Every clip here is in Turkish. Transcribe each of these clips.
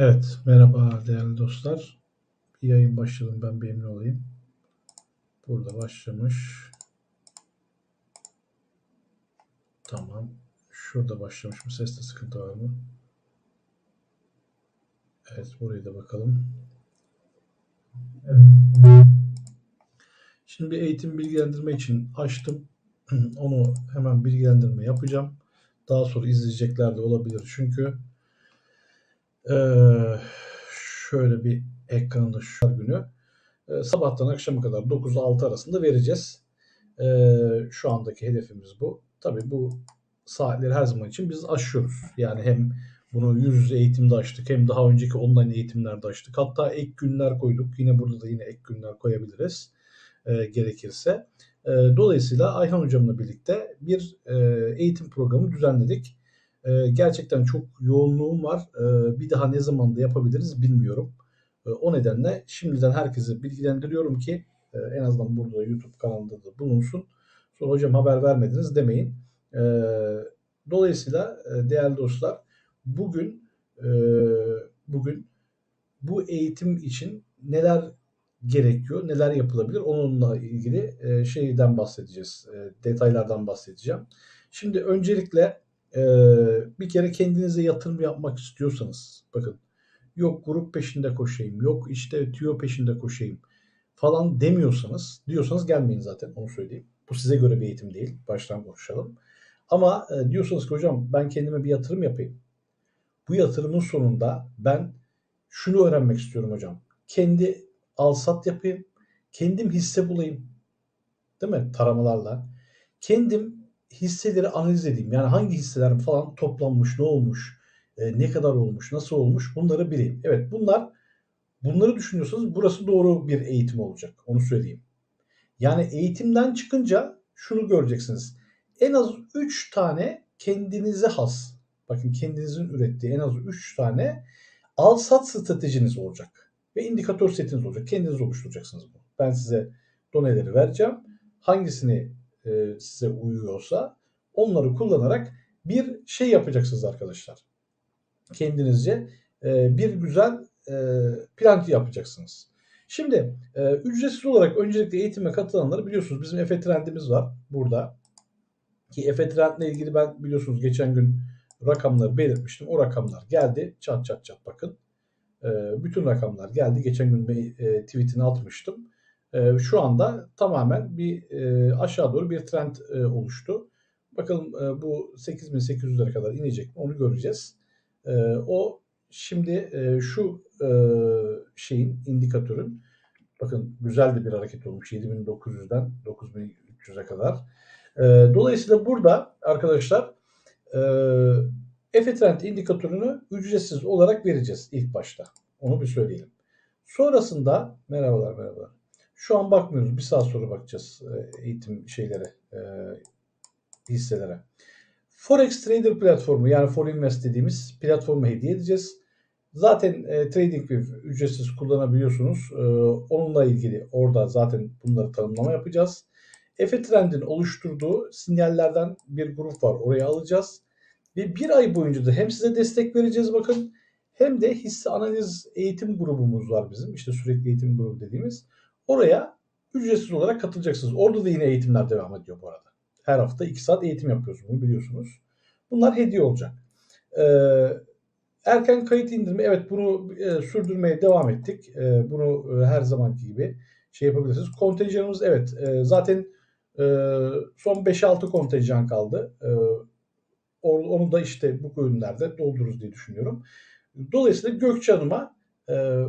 Evet, merhaba değerli dostlar. Bir yayın başladım ben bir emin olayım. Burada başlamış. Tamam. Şurada başlamış mı? Seste sıkıntı var mı? Evet, burayı da bakalım. Evet. Şimdi bir eğitim bilgilendirme için açtım. Onu hemen bilgilendirme yapacağım. Daha sonra izleyecekler de olabilir. Çünkü ee, şöyle bir ekranında şu günü e, sabahtan akşama kadar 9-6 arasında vereceğiz. Ee, şu andaki hedefimiz bu. Tabii bu saatleri her zaman için biz aşıyoruz. Yani hem bunu yüz yüze eğitimde açtık hem daha önceki online eğitimlerde açtık. Hatta ek günler koyduk. Yine burada da yine ek günler koyabiliriz e, gerekirse. E, dolayısıyla Ayhan hocamla birlikte bir e, eğitim programı düzenledik. E, gerçekten çok yoğunluğum var. E, bir daha ne zaman da yapabiliriz bilmiyorum. E, o nedenle şimdiden herkese bilgilendiriyorum ki e, en azından burada YouTube kanalında da bulunsun. Sonra hocam haber vermediniz demeyin. E, dolayısıyla e, değerli dostlar bugün e, bugün bu eğitim için neler gerekiyor, neler yapılabilir onunla ilgili e, şeyden bahsedeceğiz, e, detaylardan bahsedeceğim. Şimdi öncelikle e, bir kere kendinize yatırım yapmak istiyorsanız, bakın yok grup peşinde koşayım, yok işte tüyo peşinde koşayım falan demiyorsanız, diyorsanız gelmeyin zaten onu söyleyeyim. Bu size göre bir eğitim değil, baştan konuşalım. Ama e, diyorsanız ki hocam ben kendime bir yatırım yapayım. Bu yatırımın sonunda ben şunu öğrenmek istiyorum hocam. Kendi alsat yapayım. Kendim hisse bulayım. Değil mi? Taramalarla. Kendim hisseleri analiz edeyim. Yani hangi hisseler falan toplanmış, ne olmuş, e, ne kadar olmuş, nasıl olmuş bunları bileyim. Evet bunlar bunları düşünüyorsanız burası doğru bir eğitim olacak. Onu söyleyeyim. Yani eğitimden çıkınca şunu göreceksiniz. En az 3 tane kendinize has. Bakın kendinizin ürettiği en az 3 tane al sat stratejiniz olacak. Ve indikatör setiniz olacak. Kendiniz oluşturacaksınız bunu. Ben size doneleri vereceğim. Hangisini e, size uyuyorsa onları kullanarak bir şey yapacaksınız arkadaşlar. Kendinizce e, bir güzel e, plan yapacaksınız. Şimdi e, ücretsiz olarak öncelikle eğitime katılanları biliyorsunuz bizim Efe Trendimiz var burada. Ki Efe Trend'le ilgili ben biliyorsunuz geçen gün rakamları belirtmiştim. O rakamlar geldi. Çat çat çat bakın. Bütün rakamlar geldi. Geçen gün bir tweetini atmıştım. E, şu anda tamamen bir e, aşağı doğru bir trend e, oluştu. Bakalım e, bu 8800'lere kadar inecek mi onu göreceğiz. E, o şimdi şu şeyin indikatörün bakın güzel de bir hareket olmuş 7900'den 9300'e kadar. E, dolayısıyla burada arkadaşlar e, Efe Trend indikatörünü ücretsiz olarak vereceğiz ilk başta. Onu bir söyleyelim. Sonrasında merhabalar merhabalar. Şu an bakmıyoruz. Bir saat sonra bakacağız e, eğitim şeylere, e, hisselere. Forex Trader platformu yani Forinvest dediğimiz platformu hediye edeceğiz. Zaten e, TradingView ücretsiz kullanabiliyorsunuz. E, onunla ilgili orada zaten bunları tanımlama yapacağız. Efe Trend'in oluşturduğu sinyallerden bir grup var. Oraya alacağız. Ve bir ay boyunca da hem size destek vereceğiz bakın hem de hisse analiz eğitim grubumuz var bizim. İşte sürekli eğitim grubu dediğimiz. Oraya ücretsiz olarak katılacaksınız. Orada da yine eğitimler devam ediyor bu arada. Her hafta 2 saat eğitim yapıyoruz bunu biliyorsunuz. Bunlar hediye olacak. Ee, erken kayıt indirme evet bunu e, sürdürmeye devam ettik. E, bunu e, her zamanki gibi şey yapabilirsiniz. Kontenjanımız evet e, zaten e, son 5-6 kontenjan kaldı. E, onu da işte bu ürünlerde doldururuz diye düşünüyorum. Dolayısıyla Gökçe Hanım'a e,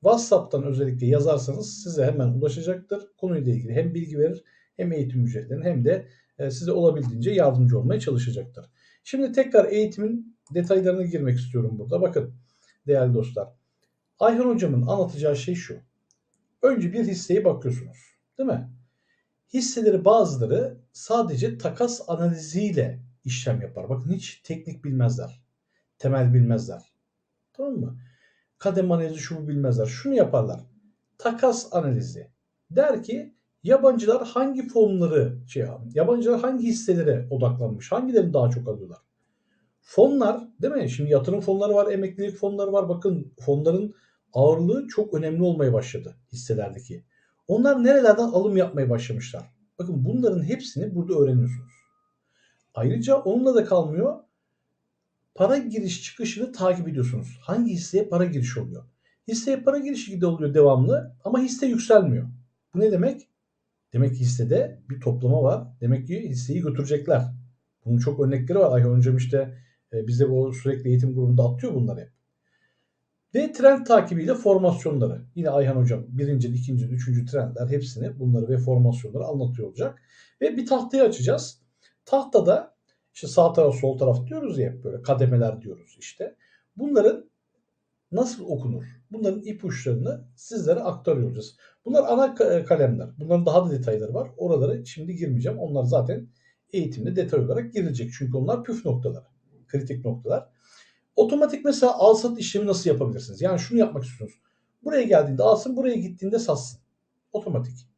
WhatsApp'tan özellikle yazarsanız size hemen ulaşacaktır. Konuyla ilgili hem bilgi verir hem eğitim ücretlerini hem de e, size olabildiğince yardımcı olmaya çalışacaktır. Şimdi tekrar eğitimin detaylarına girmek istiyorum burada. Bakın değerli dostlar. Ayhan hocamın anlatacağı şey şu. Önce bir hisseye bakıyorsunuz. Değil mi? Hisseleri bazıları sadece takas analiziyle işlem yapar. Bakın hiç teknik bilmezler. Temel bilmezler. Tamam mı? Kadem analizi şu bilmezler. Şunu yaparlar. Takas analizi. Der ki yabancılar hangi fonları şey yabancılar hangi hisselere odaklanmış? Hangilerini daha çok alıyorlar? Fonlar değil mi? Şimdi yatırım fonları var, emeklilik fonları var. Bakın fonların ağırlığı çok önemli olmaya başladı hisselerdeki. Onlar nerelerden alım yapmaya başlamışlar. Bakın bunların hepsini burada öğreniyorsunuz. Ayrıca onunla da kalmıyor. Para giriş çıkışını takip ediyorsunuz. Hangi hisseye para girişi oluyor? Hisseye para girişi de oluyor devamlı ama hisse yükselmiyor. Bu ne demek? Demek ki hissede bir toplama var. Demek ki hisseyi götürecekler. Bunun çok örnekleri var. Ayhan hocam işte e, bize bu sürekli eğitim grubunda atıyor bunları hep. Ve trend takibiyle formasyonları. Yine Ayhan hocam birinci, ikinci, üçüncü trendler hepsini bunları ve formasyonları anlatıyor olacak. Ve bir tahtayı açacağız. Tahtada işte sağ taraf sol taraf diyoruz ya böyle kademeler diyoruz işte. Bunların nasıl okunur? Bunların ipuçlarını sizlere aktarıyoruz. Bunlar ana kalemler. Bunların daha da detayları var. Oralara şimdi girmeyeceğim. Onlar zaten eğitimde detay olarak girilecek. Çünkü onlar püf noktaları. Kritik noktalar. Otomatik mesela al sat işlemi nasıl yapabilirsiniz? Yani şunu yapmak istiyorsunuz. Buraya geldiğinde alsın, buraya gittiğinde satsın. Otomatik.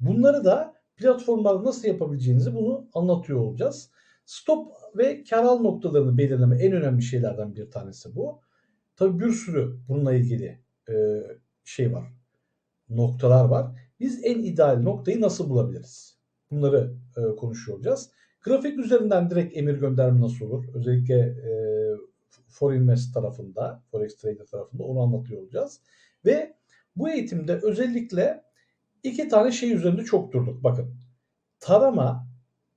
Bunları da platformlarda nasıl yapabileceğinizi bunu anlatıyor olacağız. Stop ve kar al noktalarını belirleme en önemli şeylerden bir tanesi bu. Tabii bir sürü bununla ilgili e, şey var. Noktalar var. Biz en ideal noktayı nasıl bulabiliriz? Bunları e, konuşuyor olacağız. Grafik üzerinden direkt emir gönderme nasıl olur? Özellikle e, Forinvest tarafında, Forex Trader tarafında onu anlatıyor olacağız. Ve bu eğitimde özellikle iki tane şey üzerinde çok durduk. Bakın tarama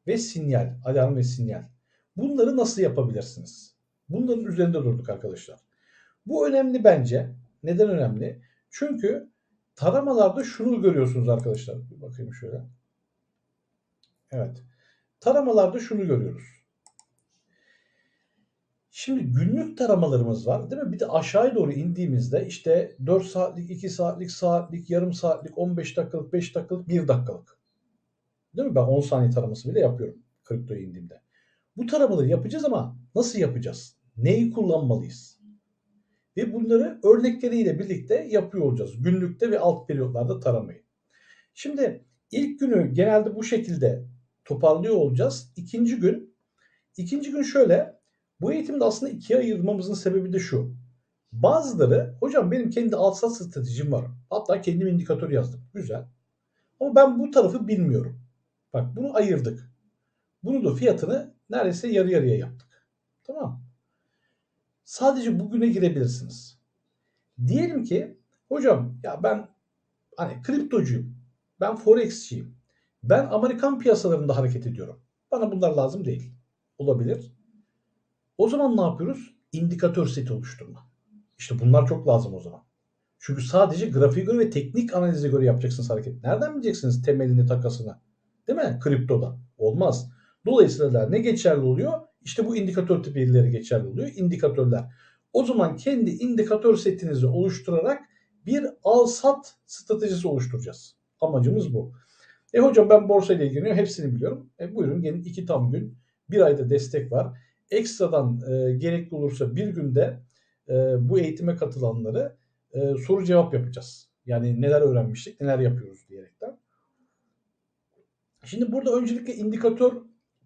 ve sinyal, alarm ve sinyal. Bunları nasıl yapabilirsiniz? Bunların üzerinde durduk arkadaşlar. Bu önemli bence. Neden önemli? Çünkü taramalarda şunu görüyorsunuz arkadaşlar. Bir bakayım şöyle. Evet. Taramalarda şunu görüyoruz. Şimdi günlük taramalarımız var değil mi? Bir de aşağıya doğru indiğimizde işte 4 saatlik, 2 saatlik, saatlik, yarım saatlik, 15 dakikalık, 5 dakikalık, 1 dakikalık. Değil mi? Ben 10 saniye taraması bile yapıyorum kriptoya indiğimde. Bu taramaları yapacağız ama nasıl yapacağız? Neyi kullanmalıyız? Ve bunları örnekleriyle birlikte yapıyor olacağız. Günlükte ve alt periyotlarda taramayı. Şimdi ilk günü genelde bu şekilde toparlıyor olacağız. İkinci gün, ikinci gün şöyle. Bu eğitimde aslında ikiye ayırmamızın sebebi de şu. Bazıları hocam benim kendi alt sat stratejim var. Hatta kendim indikatör yazdım. Güzel. Ama ben bu tarafı bilmiyorum. Bak bunu ayırdık. Bunu da fiyatını neredeyse yarı yarıya yaptık. Tamam. Sadece bugüne girebilirsiniz. Diyelim ki hocam ya ben hani kriptocuyum. Ben forexçiyim. Ben Amerikan piyasalarında hareket ediyorum. Bana bunlar lazım değil. Olabilir. O zaman ne yapıyoruz? İndikatör seti oluşturma. İşte bunlar çok lazım o zaman. Çünkü sadece grafiğe göre ve teknik analize göre yapacaksınız hareket. Nereden bileceksiniz temelini takasını? Değil mi? Kriptoda. Olmaz. Dolayısıyla ne geçerli oluyor? İşte bu indikatör tipi verileri geçerli oluyor. İndikatörler. O zaman kendi indikatör setinizi oluşturarak bir al-sat stratejisi oluşturacağız. Amacımız bu. E hocam ben borsa ile ilgileniyorum. Hepsini biliyorum. E buyurun gelin iki tam gün. Bir ayda destek var. Ekstradan e, gerekli olursa bir günde e, bu eğitime katılanları e, soru cevap yapacağız. Yani neler öğrenmiştik, neler yapıyoruz diyerekten. Şimdi burada öncelikle indikatör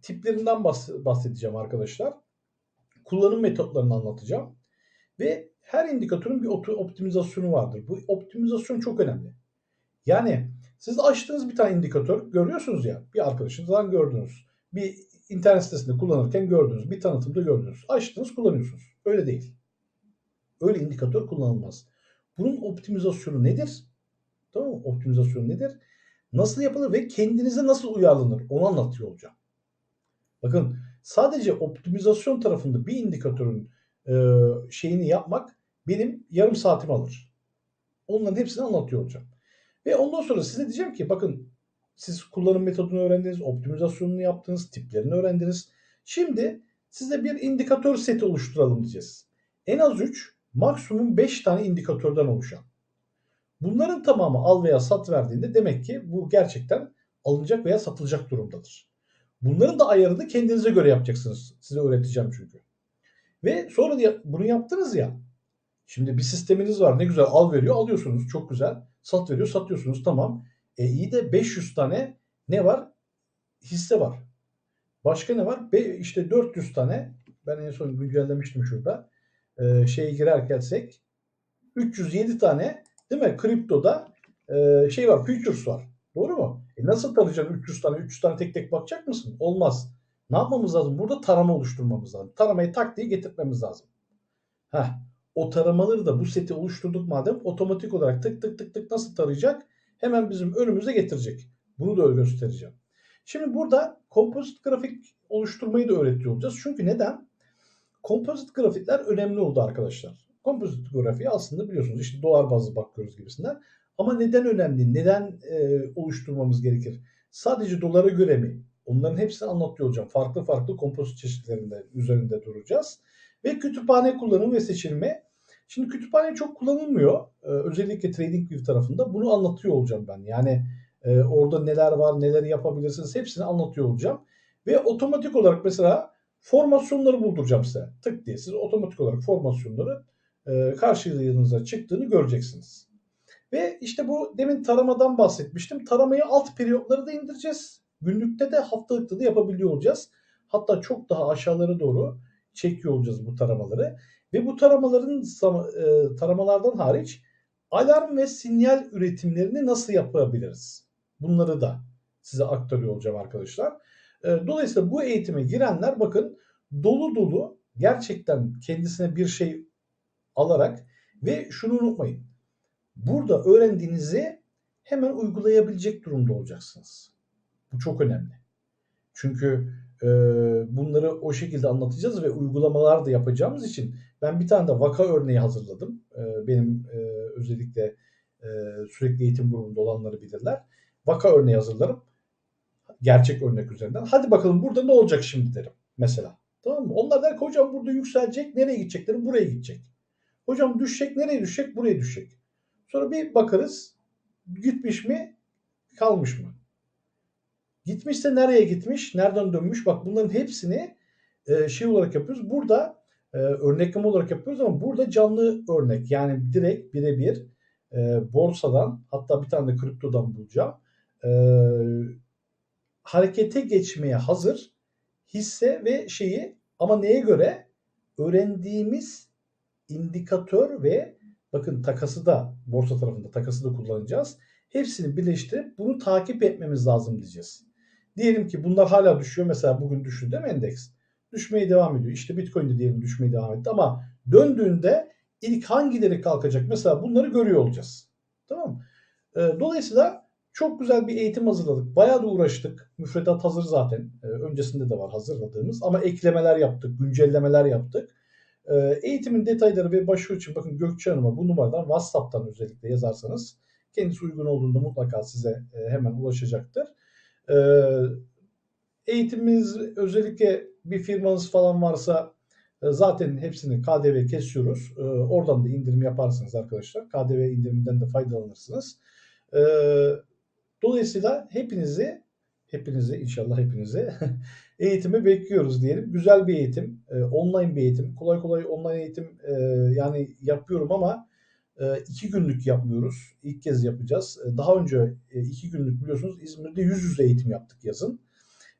tiplerinden bahsedeceğim arkadaşlar. Kullanım metotlarını anlatacağım. Ve her indikatörün bir optimizasyonu vardır. Bu optimizasyon çok önemli. Yani siz açtığınız bir tane indikatör görüyorsunuz ya. Bir arkadaşınızdan gördünüz. Bir internet sitesinde kullanırken gördünüz. Bir tanıtımda gördünüz. Açtınız kullanıyorsunuz. Öyle değil. Öyle indikatör kullanılmaz. Bunun optimizasyonu nedir? Tamam mı? Optimizasyonu nedir? Nasıl yapılır ve kendinize nasıl uyarlanır? Onu anlatıyor olacağım. Bakın sadece optimizasyon tarafında bir indikatörün e, şeyini yapmak benim yarım saatimi alır. Onların hepsini anlatıyor olacağım. Ve ondan sonra size diyeceğim ki bakın siz kullanım metodunu öğrendiniz, optimizasyonunu yaptınız, tiplerini öğrendiniz. Şimdi size bir indikatör seti oluşturalım diyeceğiz. En az 3, maksimum 5 tane indikatörden oluşan. Bunların tamamı al veya sat verdiğinde demek ki bu gerçekten alınacak veya satılacak durumdadır. Bunların da ayarını kendinize göre yapacaksınız. Size öğreteceğim çünkü. Ve sonra bunu yaptınız ya. Şimdi bir sisteminiz var. Ne güzel al veriyor alıyorsunuz. Çok güzel. Sat veriyor satıyorsunuz. Tamam. E iyi de 500 tane ne var? Hisse var. Başka ne var? Be işte 400 tane Ben en son güncellemiştim şurada. Ee, şeye girersek 307 tane değil mi? Kriptoda e, şey var, futures var. Doğru mu? E nasıl tarayacaksın 300 tane? 300 tane tek tek bakacak mısın? Olmaz. Ne yapmamız lazım? Burada tarama oluşturmamız lazım. Taramayı tak diye getirtmemiz lazım. Heh. O taramaları da bu seti oluşturduk madem otomatik olarak tık tık tık tık nasıl tarayacak? Hemen bizim önümüze getirecek. Bunu da göstereceğim. Şimdi burada kompozit grafik oluşturmayı da öğretiyor olacağız. Çünkü neden? Kompozit grafikler önemli oldu arkadaşlar. Kompozit grafiği aslında biliyorsunuz işte dolar bazlı bakıyoruz gibisinden. Ama neden önemli? Neden e, oluşturmamız gerekir? Sadece dolara göre mi? Onların hepsini anlatıyor olacağım. Farklı farklı kompozit çeşitlerinde üzerinde duracağız. Ve kütüphane kullanımı ve seçilme. Şimdi kütüphane çok kullanılmıyor. Ee, özellikle TradingView tarafında. Bunu anlatıyor olacağım ben. Yani e, orada neler var, neler yapabilirsiniz hepsini anlatıyor olacağım. Ve otomatik olarak mesela formasyonları bulduracağım size. Tık diye siz otomatik olarak formasyonları e, karşınıza çıktığını göreceksiniz. Ve işte bu demin taramadan bahsetmiştim. Taramayı alt periyotları da indireceğiz. Günlükte de haftalıkta da yapabiliyor olacağız. Hatta çok daha aşağılara doğru çekiyor olacağız bu taramaları. Ve bu taramaların e, taramalardan hariç alarm ve sinyal üretimlerini nasıl yapabiliriz? Bunları da size aktarıyor olacağım arkadaşlar. E, dolayısıyla bu eğitime girenler bakın dolu dolu gerçekten kendisine bir şey alarak ve şunu unutmayın. Burada öğrendiğinizi hemen uygulayabilecek durumda olacaksınız. Bu çok önemli. Çünkü e, bunları o şekilde anlatacağız ve uygulamalar da yapacağımız için ben bir tane de vaka örneği hazırladım. E, benim e, özellikle e, sürekli eğitim grubunda olanları bilirler. Vaka örneği hazırlarım. Gerçek örnek üzerinden. Hadi bakalım burada ne olacak şimdi derim mesela. Tamam mı? Onlar der ki hocam burada yükselecek. Nereye gidecek derim. Buraya gidecek. Hocam düşecek. Nereye düşecek? Buraya düşecek. Sonra bir bakarız. Gitmiş mi? Kalmış mı? Gitmişse nereye gitmiş? Nereden dönmüş? Bak bunların hepsini e, şey olarak yapıyoruz. Burada e, örnekleme olarak yapıyoruz ama burada canlı örnek. Yani direkt birebir e, borsadan hatta bir tane de kriptodan bulacağım. E, harekete geçmeye hazır hisse ve şeyi ama neye göre? Öğrendiğimiz indikatör ve bakın takası da borsa tarafında takası da kullanacağız. Hepsini birleştirip bunu takip etmemiz lazım diyeceğiz. Diyelim ki bunlar hala düşüyor. Mesela bugün düştü değil mi endeks? Düşmeye devam ediyor. İşte Bitcoin de diyelim düşmeye devam etti ama döndüğünde ilk hangileri kalkacak? Mesela bunları görüyor olacağız. Tamam mı? Dolayısıyla çok güzel bir eğitim hazırladık. Bayağı da uğraştık. Müfredat hazır zaten. Öncesinde de var hazırladığımız. Ama eklemeler yaptık, güncellemeler yaptık. Eğitimin detayları ve başvuru için bakın Gökçe Hanım'a bu numaradan WhatsApp'tan özellikle yazarsanız kendisi uygun olduğunda mutlaka size hemen ulaşacaktır. Eğitimimiz özellikle bir firmanız falan varsa zaten hepsini KDV kesiyoruz. Oradan da indirim yaparsınız arkadaşlar. KDV indiriminden de faydalanırsınız. Dolayısıyla hepinizi hepinizi inşallah hepinizi eğitimi bekliyoruz diyelim. Güzel bir eğitim, online bir eğitim. Kolay kolay online eğitim yani yapıyorum ama iki günlük yapmıyoruz. İlk kez yapacağız. Daha önce iki günlük biliyorsunuz İzmir'de yüz yüze eğitim yaptık yazın.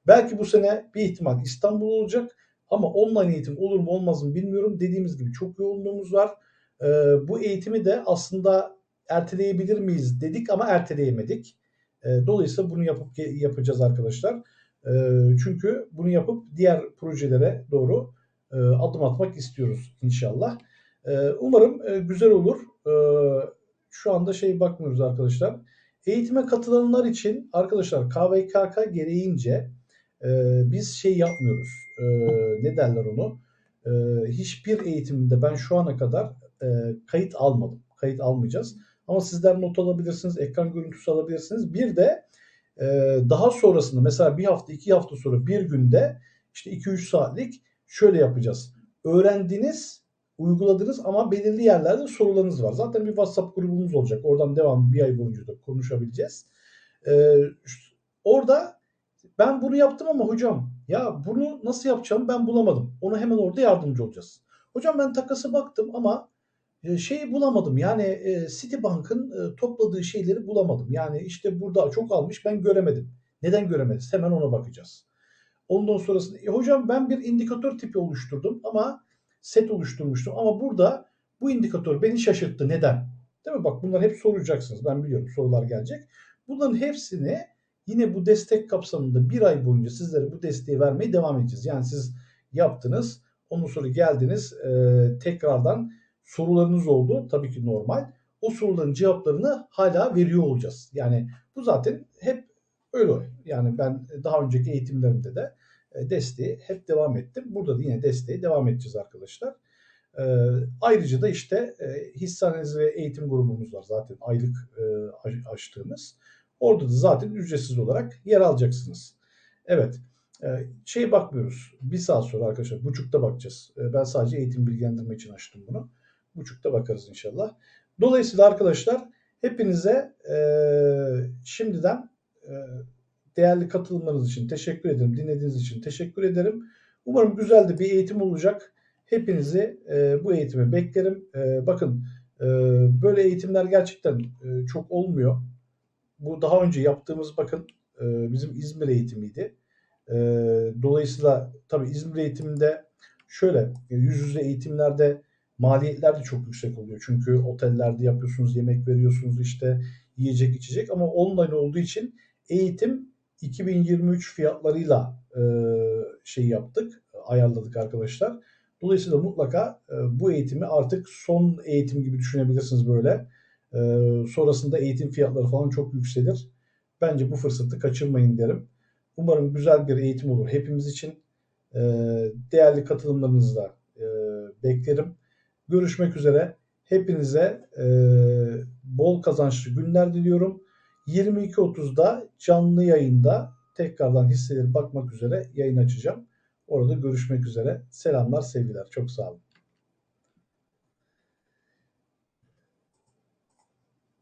Belki bu sene bir ihtimal İstanbul olacak ama online eğitim olur mu olmaz mı bilmiyorum. Dediğimiz gibi çok yoğunluğumuz var. Bu eğitimi de aslında erteleyebilir miyiz dedik ama erteleyemedik. Dolayısıyla bunu yapıp yapacağız arkadaşlar. Çünkü bunu yapıp diğer projelere doğru adım atmak istiyoruz inşallah. Umarım güzel olur. Şu anda şey bakmıyoruz arkadaşlar. Eğitime katılanlar için arkadaşlar KVKK gereğince biz şey yapmıyoruz. Ne derler onu? Hiçbir eğitimde ben şu ana kadar kayıt almadım. Kayıt almayacağız. Ama sizler not alabilirsiniz, ekran görüntüsü alabilirsiniz. Bir de daha sonrasında mesela bir hafta, iki hafta sonra bir günde işte 2-3 saatlik şöyle yapacağız. Öğrendiniz, uyguladınız ama belirli yerlerde sorularınız var. Zaten bir WhatsApp grubumuz olacak. Oradan devam bir ay boyunca da konuşabileceğiz. Ee, orada ben bunu yaptım ama hocam ya bunu nasıl yapacağım ben bulamadım. Onu hemen orada yardımcı olacağız. Hocam ben takası baktım ama şeyi bulamadım. Yani e, Citibank'ın e, topladığı şeyleri bulamadım. Yani işte burada çok almış ben göremedim. Neden göremediniz? Hemen ona bakacağız. Ondan sonrasında "E hocam ben bir indikatör tipi oluşturdum ama set oluşturmuştum ama burada bu indikatör beni şaşırttı. Neden? Değil mi? Bak bunları hep soracaksınız. Ben biliyorum sorular gelecek. Bunların hepsini yine bu destek kapsamında bir ay boyunca sizlere bu desteği vermeye devam edeceğiz. Yani siz yaptınız. Ondan sonra geldiniz e, tekrardan sorularınız oldu. Tabii ki normal. O soruların cevaplarını hala veriyor olacağız. Yani bu zaten hep öyle. Yani ben daha önceki eğitimlerimde de e, desteği hep devam ettim. Burada da yine desteği devam edeceğiz arkadaşlar. E, ayrıca da işte e, hissaneniz ve eğitim grubumuz var zaten aylık e, açtığımız. Orada da zaten ücretsiz olarak yer alacaksınız. Evet. E, şey bakmıyoruz. Bir saat sonra arkadaşlar buçukta bakacağız. E, ben sadece eğitim bilgilendirme için açtım bunu. Buçukta bakarız inşallah. Dolayısıyla arkadaşlar hepinize e, şimdiden e, değerli katılımlarınız için teşekkür ederim. Dinlediğiniz için teşekkür ederim. Umarım güzel de bir eğitim olacak. Hepinizi e, bu eğitime beklerim. E, bakın e, böyle eğitimler gerçekten e, çok olmuyor. Bu daha önce yaptığımız bakın e, bizim İzmir eğitimiydi. E, dolayısıyla tabii İzmir eğitiminde şöyle yüz yüze eğitimlerde maliyetler de çok yüksek oluyor. Çünkü otellerde yapıyorsunuz, yemek veriyorsunuz işte yiyecek içecek ama online olduğu için eğitim 2023 fiyatlarıyla e, şey yaptık, ayarladık arkadaşlar. Dolayısıyla mutlaka e, bu eğitimi artık son eğitim gibi düşünebilirsiniz böyle. E, sonrasında eğitim fiyatları falan çok yükselir. Bence bu fırsatı kaçırmayın derim. Umarım güzel bir eğitim olur hepimiz için. E, değerli katılımlarınızı e, beklerim. Görüşmek üzere. Hepinize e, bol kazançlı günler diliyorum. 22.30'da canlı yayında tekrardan hisseleri bakmak üzere yayın açacağım. Orada görüşmek üzere. Selamlar, sevgiler. Çok sağ olun.